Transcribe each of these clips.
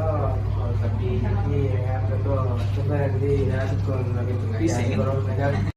ก็ขอสวัสดีพี่ๆนะครับแล้วก็เพื่อนๆที่นะทุกคนมาเป็นตัวอย่างที่เคารพนะครับ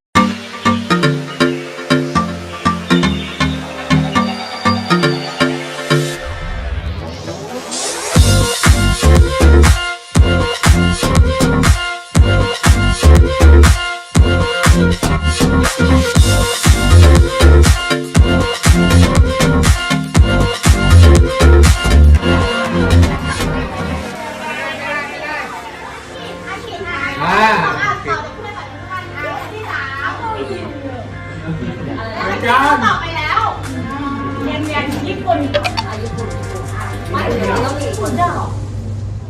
ยวเราญี่ปุ่นเด้อ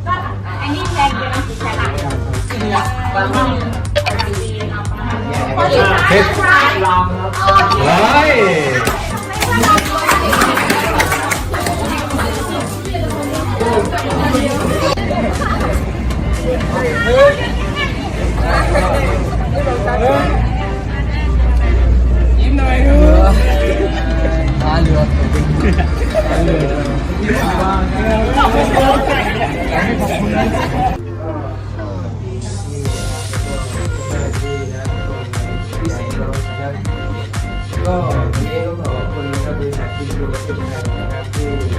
ก็อันนี้แรงเดียวนะสิใช่ไหมคนที่สามใช่ลองครับเฮ้ยยิ้มหน่อยดูตาเหลือกตาเหลือก ก็วันนี้ต้องขอขอบคุณบริษัทที่ดูเป็นไทยนะครับที่